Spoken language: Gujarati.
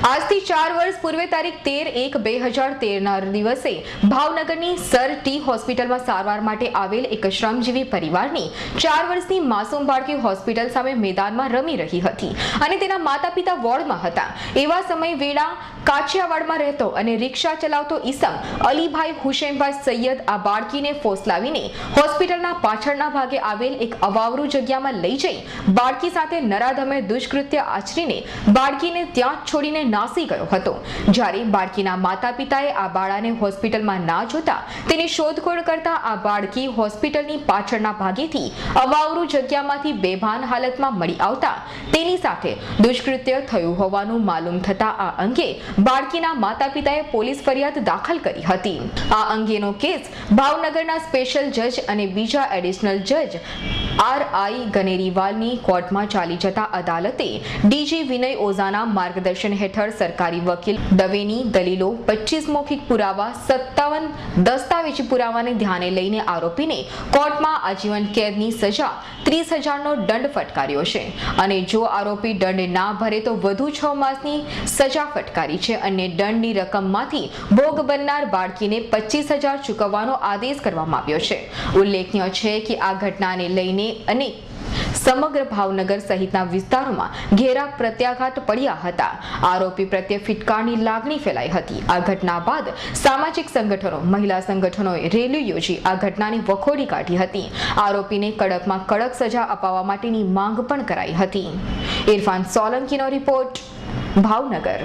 આજથી ચાર વર્ષ પૂર્વે તારીખ તેર એક બે હજાર તેરના દિવસે ભાવનગરની સર ટી હોસ્પિટલમાં સારવાર માટે આવેલ એક શ્રમજીવી પરિવારની ચાર વર્ષની માસૂમ બાળકી હોસ્પિટલ સામે મેદાનમાં રમી રહી હતી અને તેના માતા પિતા વોર્ડમાં હતા. એવા સમય વેળા કાછિયાવાડમાં રહેતો અને રિક્ષા ચલાવતો ઈસમ અલીભાઈ હુસેનભાઈ સૈયદ આ બાળકીને ફોસલાવીને હોસ્પિટલના પાછળના ભાગે આવેલ એક અવાવરૂ જગ્યામાં લઈ જઈ બાળકી સાથે નરાધમે દુષ્કૃત્ય આચરીને બાળકીને ત્યાં છોડીને નાસી ગયો હતો. જ્યારે બાળકીના માતા પિતાએ આ બાળાને હોસ્પિટલમાં ના જોતા તેની શોધખોળ કરતા આ બાળકી હોસ્પિટલની પાછળના ભાગેથી અવાવરૂ જગ્યામાંથી બેભાન હાલતમાં મળી આવતા તેની સાથે દુષ્કૃત્ય થયું હોવાનું માલુમ થતા આ અંગે બાળકીના માતા પિતાએ પોલીસ ફરિયાદ દાખલ કરી હતી. આ અંગેનો કેસ ભાવનગરના સ્પેશિયલ જજ અને બીજા એડિશનલ જજ આર આઈ ગનેરીવાલની કોર્ટમાં ચાલી જતા અદાલતે ડીજી વિનય ઓઝાના માર્ગદર્શન હેઠળ સરકારી વકીલ, દવેની દલીલો, પચીસ મૌખિક પુરાવા, સત્તાવન દસ્તાવેજી પુરાવાને ધ્યાને લઈને આરોપીને કોર્ટમાં આજીવન કેદની સજા ત્રીસ હજારનો દંડ ફટકાર્યો છે. અને જો આરોપી દંડ ના ભરે તો વધુ છ માસની સજા ફટકારી છે. અને દંડની રકમમાંથી ભોગ બનનાર બાળકીને પચીસ હજાર ચૂકવવાનો આદેશ કરવામાં આવ્યો છે. ઉલ્લેખનીય છે કે આ ઘટનાને લઈને અનેક સમગ્ર ભાવનગર સહિતના વિસ્તારોમાં ઘેરા પ્રત્યાઘાત પડ્યા હતા. આરોપી પ્રત્યે ફિટકારની લાગણી ફેલાઈ હતી. આ ઘટના બાદ સામાજિક સંગઠનો, મહિલા સંગઠનોએ રેલી યોજી આ ઘટનાની વખોડી કાઢી હતી. આરોપીને કડકમાં કડક સજા અપાવવા માટેની માંગ પણ કરાઈ હતી. ઇરફાન સોલંકીનો રિપોર્ટ, ભાવનગર.